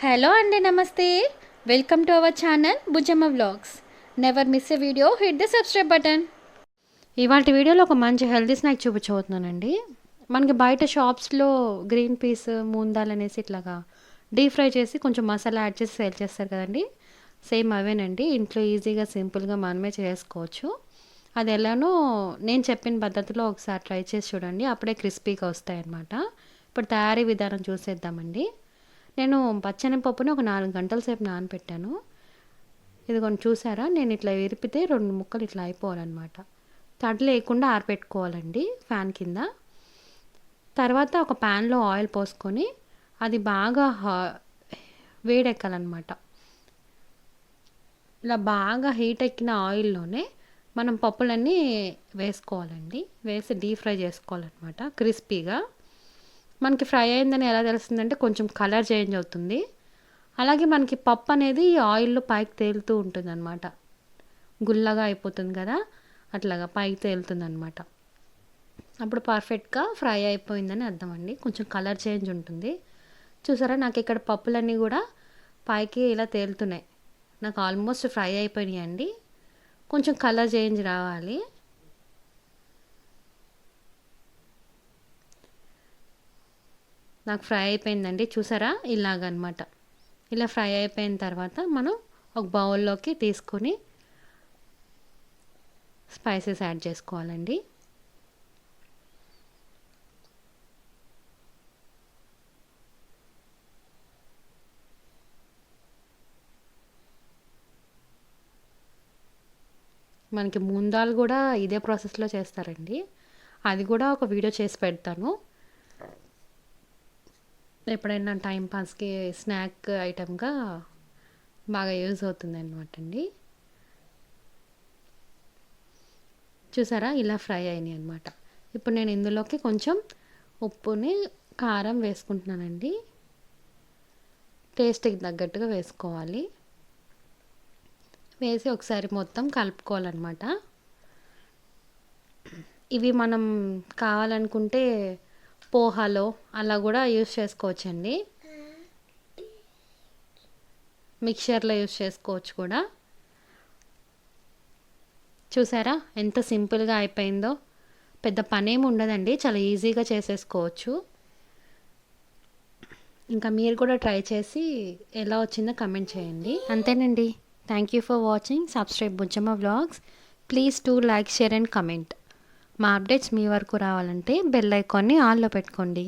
Hello అండి నమస్తే. Welcome to our channel Bujjamma vlogs never miss a video hit the subscribe button ఇవాళ వీడియోలో ఒక మంచి హెల్తీ స్నాక్ చూపించబోతున్నానండి. మనకి బయట షాప్స్లో గ్రీన్ పీస్ మూందాల్ అనేసి ఇట్లాగా డీప్ ఫ్రై చేసి కొంచెం మసాలా యాడ్ చేసి సేల్ చేస్తారు కదండి. సేమ్ అవేనండి. ఇంట్లో ఈజీగా సింపుల్గా మనమే చేసుకోవచ్చు. అది ఎలానో నేను చెప్పిన పద్ధతిలో ఒకసారి ట్రై చేసి చూడండి. అప్పుడే క్రిస్పీగా వస్తాయన్నమాట. ఇప్పుడు తయారీ విధానం చూసేద్దామండి. నేను పచ్చనిపప్పుని ఒక నాలుగు గంటల సేపు నానబెట్టాను ఇది చూసారా? నేను ఇట్లా విరిపితే రెండు ముక్కలు ఇట్లా అయిపోవాలన్నమాట. తడి లేకుండా ఆరబెట్టుకోవాలండి ఫ్యాన్ కింద. తర్వాత ఒక ప్యాన్లో ఆయిల్ పోసుకొని అది బాగా వేడెక్కాలన్నమాట. ఇలా బాగా హీట్ ఎక్కిన ఆయిల్లోనే మనం పప్పులన్నీ వేసుకోవాలండి. వేసి డీప్ ఫ్రై చేసుకోవాలన్నమాట క్రిస్పీగా. మనకి ఫ్రై అయిందని ఎలా తెలుస్తుందంటే కొంచెం కలర్ చేంజ్ అవుతుంది. అలాగే మనకి పప్పు అనేది ఈ ఆయిల్లో పైకి తేలుతూ ఉంటుంది అనమాట గుల్లగా అయిపోతుంది కదా అట్లాగా పైకి తేలుతుంది అనమాట అప్పుడు పర్ఫెక్ట్గా ఫ్రై అయిపోయిందని అర్థం అండి. కొంచెం కలర్ చేంజ్ ఉంటుంది. చూసారా నాకు ఇక్కడ పప్పులన్నీ కూడా పైకి ఇలా తేలుతున్నాయి. నాకు ఆల్మోస్ట్ ఫ్రై అయిపోయినాయి అండి కొంచెం కలర్ చేంజ్ రావాలి. నాకు ఫ్రై అయిపోయిందండి చూసారా? ఇలాగనమాట. ఇలా ఫ్రై అయిపోయిన తర్వాత మనం ఒక బౌల్లోకి తీసుకొని స్పైసెస్ యాడ్ చేసుకోవాలండి. మనకి ముందాలు కూడా ఇదే ప్రాసెస్లో చేస్తారండి. అది కూడా ఒక వీడియో చేసి పెడతాను. ఎప్పుడైనా టైం పాస్కి స్నాక్ ఐటమ్గా బాగా యూజ్ అవుతుంది అనమాట అండి. చూసారా? ఇలా ఫ్రై అయినాయి అనమాట ఇప్పుడు నేను ఇందులోకి కొంచెం ఉప్పుని కారం వేసుకుంటున్నానండి. టేస్ట్కి తగ్గట్టుగా వేసుకోవాలి. వేసి ఒకసారి మొత్తం కలుపుకోవాలన్నమాట. ఇవి మనం కావాలనుకుంటే పోహాలో అలా కూడా యూస్ చేసుకోవచ్చండి. మిక్చర్లో యూస్ చేసుకోవచ్చు కూడా. చూసారా? ఎంత సింపుల్గా అయిపోయిందో. పెద్ద పనేమి ఉండదండి. చాలా ఈజీగా చేసేసుకోవచ్చు. ఇంకా మీరు కూడా ట్రై చేసి ఎలా వచ్చిందో కమెంట్ చేయండి. అంతేనండి. Thank you for watching subscribe Bujjamma vlogs please to like share and comment మా అప్డేట్స్ మీ వరకు రావాలంటే బెల్ ఐకాన్ని ఆన్లో పెట్టుకోండి.